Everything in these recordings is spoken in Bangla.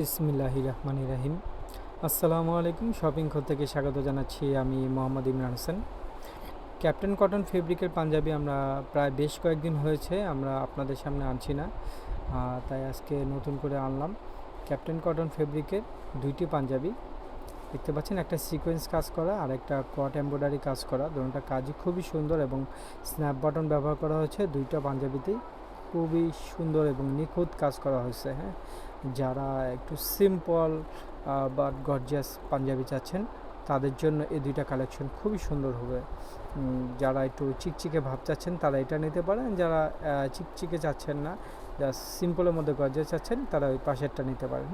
বিসমিল্লাহ রহমান রাহিম আসসালামু আলাইকুম, শপিং ঘর থেকে স্বাগত জানাচ্ছি আমি মোহাম্মদ ইমরান হোসেন। ক্যাপ্টেন কটন ফেব্রিকের পাঞ্জাবি আমরা প্রায় বেশ কয়েকদিন হয়েছে, আমরা আপনাদের সামনে আনছি না তাই আজকে নতুন করে আনলাম। ক্যাপ্টেন কটন ফেব্রিকের দুইটি পাঞ্জাবি, দেখতে পাচ্ছেন একটা সিকোয়েন্স কাজ করা আর একটা কট এমব্রয়ডারি কাজ করা। দুটোটা কাজই খুবই সুন্দর এবং স্ন্যাপ বাটন ব্যবহার করা হয়েছে দুইটা পাঞ্জাবিতেই। খুবই সুন্দর এবং নিখুঁত কাজ করা হয়েছে হ্যাঁ। যারা একটু সিম্পল বা গর্জিয়াস পাঞ্জাবি চাচ্ছেন, তাদের জন্য এই দুইটা কালেকশন খুবই সুন্দর হবে। যারা একটু চিকচিকে ভাব চাচ্ছেন, তারা এটা নিতে পারেন। যারা চিকচিকে চাচ্ছেন না যা সিম্পলের মধ্যে গর্জিয়াস চাচ্ছেন, তারা ওই পাশেরটা নিতে পারেন।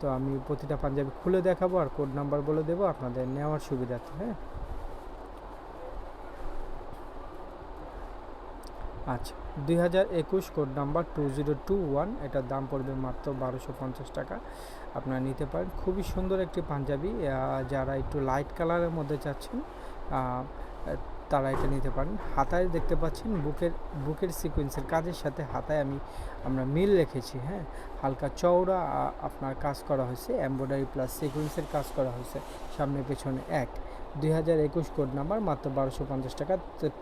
তো আমি প্রতিটা পাঞ্জাবি খুলে দেখাবো আর কোড নাম্বার বলে দেবো আপনাদের নেওয়ার সুবিধার্থে হ্যাঁ। আচ্ছা দুই হাজার একুশ code number two zero two one এটার দাম পড়বে মাত্র বারোশো পঞ্চাশ টাকা। আপনারা নিতে পারেন। খুবই সুন্দর একটি পাঞ্জাবি যারা একটু লাইট কালারের মধ্যে চাচ্ছেন তারা এটা নিতে পারেন। হাতায় দেখতে পাচ্ছেন বুকের বুকের সিকোয়েন্সের কাজের সাথে হাতায় আমি, আমরা মিল রেখেছি হ্যাঁ? হালকা চওড়া আপনার কাজ করা হয়েছে এমব্রয়ডারি প্লাস সিকোয়েন্সের কাজ করা হয়েছে, সামনে পেছনে এক। দুই হাজার একুশ কোড নাম্বার মাত্র বারোশো পঞ্চাশ টাকা।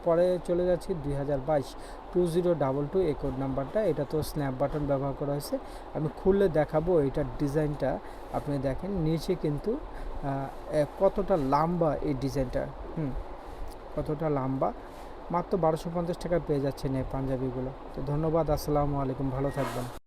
পরে চলে যাচ্ছি দুই হাজার বাইশ। টু জিরো ডাবল টু এই কোড নাম্বারটা এটা তো স্ন্যাপ বাটন ব্যবহার করা হয়েছে। আমি খুললে দেখাবো এটার ডিজাইনটা, আপনি দেখেন, নিচে কিন্তু কতটা লম্বা এই ডিজাইনটা, হুম? কতটা লম্বা? মাত্র বারোশো পঞ্চাশ টাকা পেয়ে যাচ্ছেন এই পাঞ্জাবিগুলো তো ধন্যবাদ, আসসালামু আলাইকুম, ভালো থাকবেন।